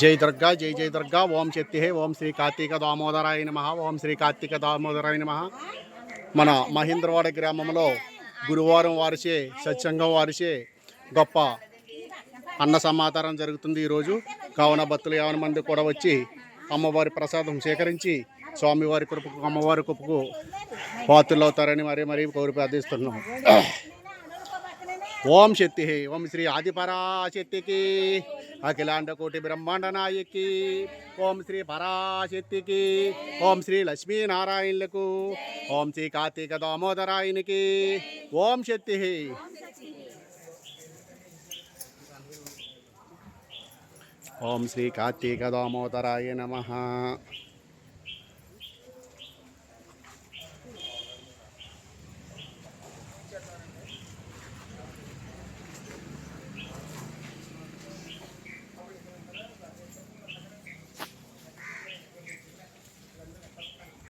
జై దుర్గా జై జై దుర్గా. ఓం శక్తి హే ఓం శ్రీ కార్తీక దామోదరాయ నమ. ఓం శ్రీ కార్తీక దామోదరాయ నమ. మన మహేంద్రవాడ గ్రామంలో గురువారం వారిచే సత్సంగం వారిచే గొప్ప అన్న సమాచారం జరుగుతుంది ఈరోజు. కావున భక్తులు యావన మంది కూడా వచ్చి అమ్మవారి ప్రసాదం సేకరించి స్వామివారి కృపకు అమ్మవారి కృపకు పాత్రలు అవుతారని మరీ మరీ కోరి ప్రార్థిస్తున్నాం. ఓం శక్తి ఓం శ్రీ ఆదిపరాశక్తికి అఖిలాండ కోటి బ్రహ్మాండ నాయకి ఓం శ్రీ పరాశక్తికి ఓం శ్రీ లక్ష్మీనారాయణులకు ఓం శ్రీ కార్తీక దామోదరాయనికి ఓం శక్తి. ఓం శ్రీ కార్తీక దామోదరాయ నమ.